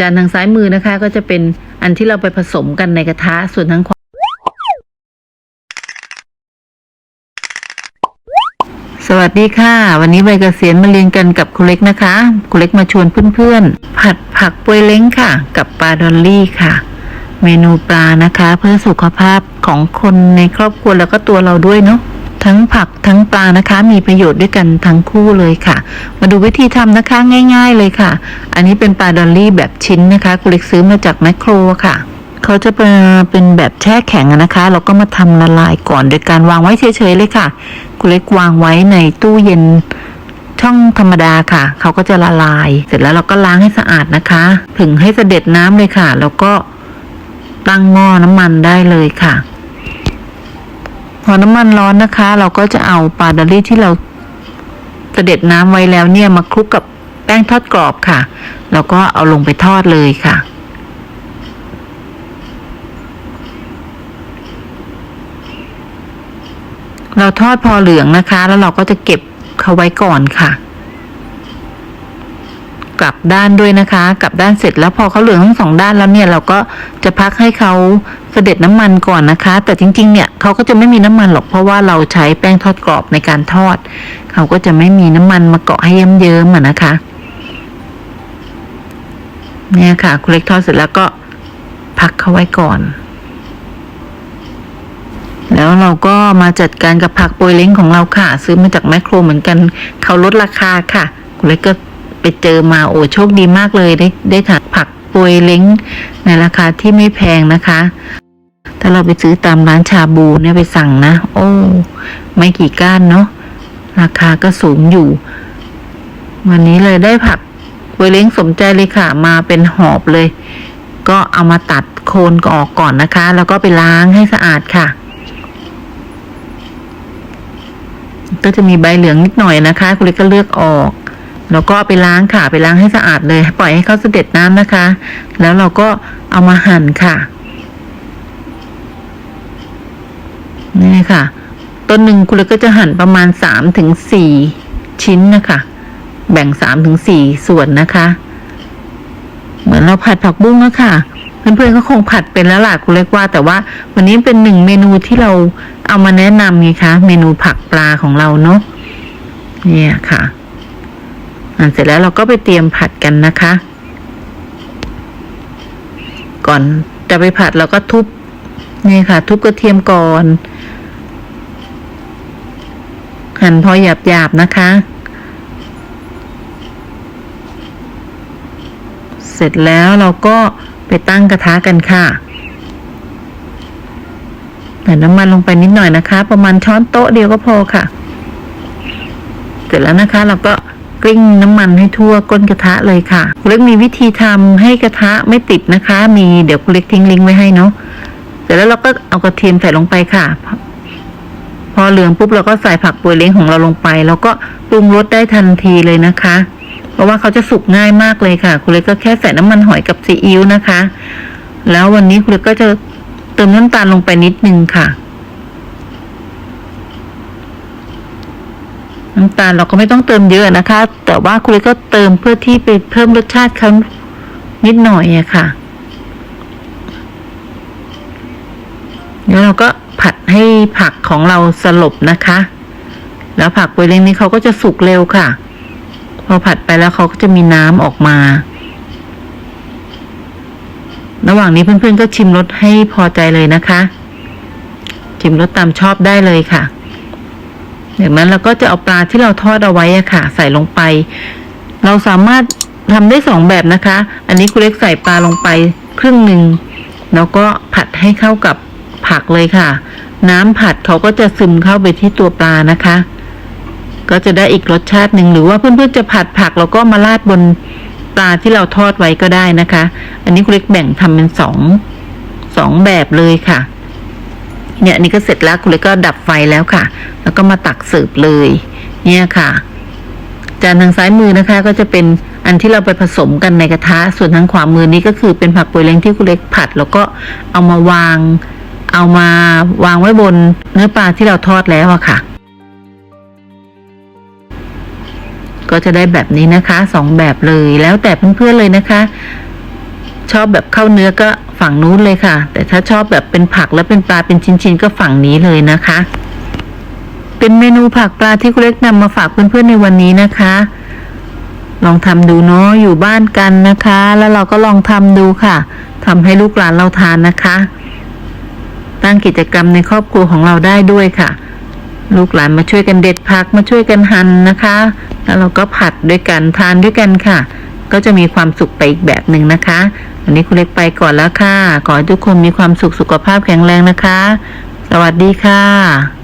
จานทางซ้ายมือนะคะ ก็จะเป็นอันที่เราไปผสมกันในกระทะส่วนทางขวาสวัสดีค่ะ วันนี้ใบเกษียณมาเรียนกันกับครูเล็กนะคะครูเล็กมาชวนเพื่อนๆ ผัดผักปวยเล้งค่ะ กับปลาดอลลี่ค่ะ เมนูปลานะคะ เพื่อสุขภาพของคนในครอบครัวแล้วก็ตัวเราด้วยเนาะ ทั้งผักทั้งปลานะคะ มีประโยชน์ด้วยกันทั้งคู่เลยค่ะ มาดูวิธีทำนะคะง่าย ๆเลยค่ะ อันนี้เป็นปลาดอลลี่แบบชิ้นนะคะกุเล็กซื้อมาจากแมคโครค่ะเขาจะเป็นเป็นแบบแช่แข็งนะคะ เราก็มาทำละลายก่อนโดยการวางไว้เฉยๆเลยค่ะกุเล็กวางไว้ในตู้เย็นช่องธรรมดาค่ะ เขาก็จะละลาย เสร็จแล้วเราก็ล้างให้สะอาดนะคะ ผึ่งให้เสด็จน้ำเลยค่ะ แล้วก็ตั้งหม้อน้ำมันได้เลยค่ะ อน้ำมันร้อนนะคะ เราก็จะเอาปลาดอลลี่ที่เราเสด็จน้ำไว้แล้วเนี่ยมาคลุกกับแป้งทอดกรอบค่ะ แล้วก็เอาลงไปทอดเลยค่ะเราทอดพอเหลืองนะคะ แล้วเราก็จะเก็บเขาไว้ก่อนค่ะ กลับด้านด้วยนะคะ กลับด้านเสร็จแล้วพอเขาเหลืองทั้งสองด้านแล้วเนี่ย เราก็จะพักให้เขา เสด็จน้ำมันก่อนนะคะ แต่จริง ๆ เนี่ยเขาก็จะไม่มีน้ำมันหรอกเพราะว่าเราใช้แป้งทอดกรอบในการทอด เขาก็จะไม่มีน้ำมันมาเกาะให้เยิ้มๆอะนะคะ เนี่ยค่ะคุณเล็กทอดเสร็จแล้วก็พักเขาไว้ก่อน แล้วเราก็มาจัดการกับผักโปยเล้งของเราค่ะ ซื้อมาจากแมคโครเหมือนกันเขาลดราคาค่ะ คุณเล็กก็ไปเจอมาโอ้โชคดีมากเลยได้ได้ทานผัก โปยเล้งในราคาที่ไม่แพงนะคะ ถ้าเราไปซื้อตามร้านชาบูเนี่ยไปสั่งนะ โอ้ ไม่กี่ก้านเนาะ ราคาก็สูงอยู่ วันนี้เลยได้ผักโปยเล้งสมใจเลยค่ะ มาเป็นหอบเลย ก็เอามาตัดโคนออกก่อนนะคะ แล้วก็ไปล้างให้สะอาดค่ะก็จะมีใบเหลืองนิดหน่อยนะคะ คุณเล็กก็เลือกออก แล้วก็ไปล้างค่ะไปล้างให้สะอาดเลย ปล่อยให้เขาเสด็จน้ำนะคะ แล้วเราก็เอามาหั่นค่ะ นี่ค่ะ ต้นหนึ่งคุณก็จะหั่นประมาณสามถึงสี่ชิ้นนะคะ แบ่งสามถึงสี่ส่วนนะคะ เหมือนเราผัดผักบุ้งนะค่ะเพื่อนๆก็คงผัดเป็นแล้วล่ะคุณเล็กว่า แต่ว่าวันนี้เป็นหนึ่งเมนูที่เราเอามาแนะนำไงคะ เมนูผักปลาของเราเนาะเนี่ยค่ะ เสร็จแล้วเราก็ไปเตรียมผัดกันนะคะ ก่อนจะไปผัดเราก็ทุบนี่ค่ะ ทุบกระเทียมก่อน หั่นพอหยาบๆนะคะ เสร็จแล้วเราก็ไปตั้งกระทะกันค่ะใส่น้ำมันลงไปนิดหน่อยนะคะ ประมาณช้อนโต๊ะเดียวก็พอค่ะ เสร็จแล้วนะคะ เราก็ กลิ้งน้ำมันให้ทั่วก้นกระทะเลยค่ะคุณเล็กมีวิธีทำให้กระทะไม่ติดนะคะ มีเดี๋ยวคุณเล็กทิ้งลิงก์ไว้ให้เนาะเสร็จแล้วเราก็เอากระเทียมใส่ลงไปค่ะ พอเหลืองปุ๊บเราก็ใส่ผักปวยเล้งของเราลงไป แล้วก็ปรุงรสได้ทันทีเลยนะคะ เพราะว่าเขาจะสุกง่ายมากเลยค่ะ คุณเล็กก็แค่ใส่น้ำมันหอยกับซีอิ๊วนะคะ แล้ววันนี้คุณเล็กก็จะเติมน้ำตาลลงไปนิดนึงค่ะ น้ำตาลเราก็ไม่ต้องเติมเยอะนะคะ แต่ว่าคุณเลก็เติมเพื่อที่ไปเพิ่มรสชาติเขานิดหน่อยอะค่ะ แล้วเราก็ผัดให้ผักของเราสลบนะคะ แล้วผักปวยเล้งนี้เขาก็จะสุกเร็วค่ะ พอผัดไปแล้วเขาก็จะมีน้ำออกมา ระหว่างนี้เพื่อนๆก็ชิมรสให้พอใจเลยนะคะ ชิมรสตามชอบได้เลยค่ะ จากนั้นเราก็จะเอาปลาที่เราทอดเอาไว้อะค่ะ ใส่ลงไป เราสามารถทำได้สองแบบนะคะ อันนี้คุณเล็กใส่ปลาลงไปครึ่งหนึ่งแล้วก็ผัดให้เข้ากับผักเลยค่ะ น้ำผัดเขาก็จะซึมเข้าไปที่ตัวปลานะคะ ก็จะได้อีกรสชาติหนึ่งหรือว่าเพื่อนๆจะผัดผักแล้วก็มาราดบนปลาที่เราทอดไว้ก็ได้นะคะ อันนี้คุณเล็กแบ่งทำเป็นสองสองแบบเลยค่ะ เนี่ยนนี้ก็เสร็จแล้วคุณเล็กก็ดับไฟแล้วค่ะ แล้วก็มาตักเสิร์ฟเลย เนี่ยค่ะจานทางซ้ายมือนะคะ ก็จะเป็นอันที่เราไปผสมกันในกระทะ ส่วนทางขวามือนี้ก็คือเป็นผักปวยเล้งที่คุณเล็กผัด แล้วก็เอามาวาง เอามาวางไว้บนเนื้อปลาที่เราทอดแล้วอะค่ะ ก็จะได้แบบนี้นะคะสองแบบเลยแล้วแต่เพื่อนๆเลยนะคะ ชอบแบบเข้าเนื้อก็ ฝั่งนู้นเลยค่ะ แต่ถ้าชอบแบบเป็นผักแล้วเป็นปลาเป็นชิ้นๆก็ฝั่งนี้เลยนะคะ เป็นเมนูผักปลาที่คุณเล็กนำมาฝากเพื่อนๆในวันนี้นะคะ ลองทำดูเนาะอยู่บ้านกันนะคะ แล้วเราก็ลองทำดูค่ะทำให้ลูกหลานเราทานนะคะ ตั้งกิจกรรมในครอบครัวของเราได้ด้วยค่ะลูกหลานมาช่วยกันเด็ดผักมาช่วยกันหั่นนะคะ แล้วเราก็ผัดด้วยกันทานด้วยกันค่ะ ก็จะมีความสุขไปอีกแบบหนึ่งนะคะ วันนี้คุณเล็กไปก่อนแล้วค่ะ ขอให้ทุกคนมีความสุขสุขภาพแข็งแรงนะคะ สวัสดีค่ะ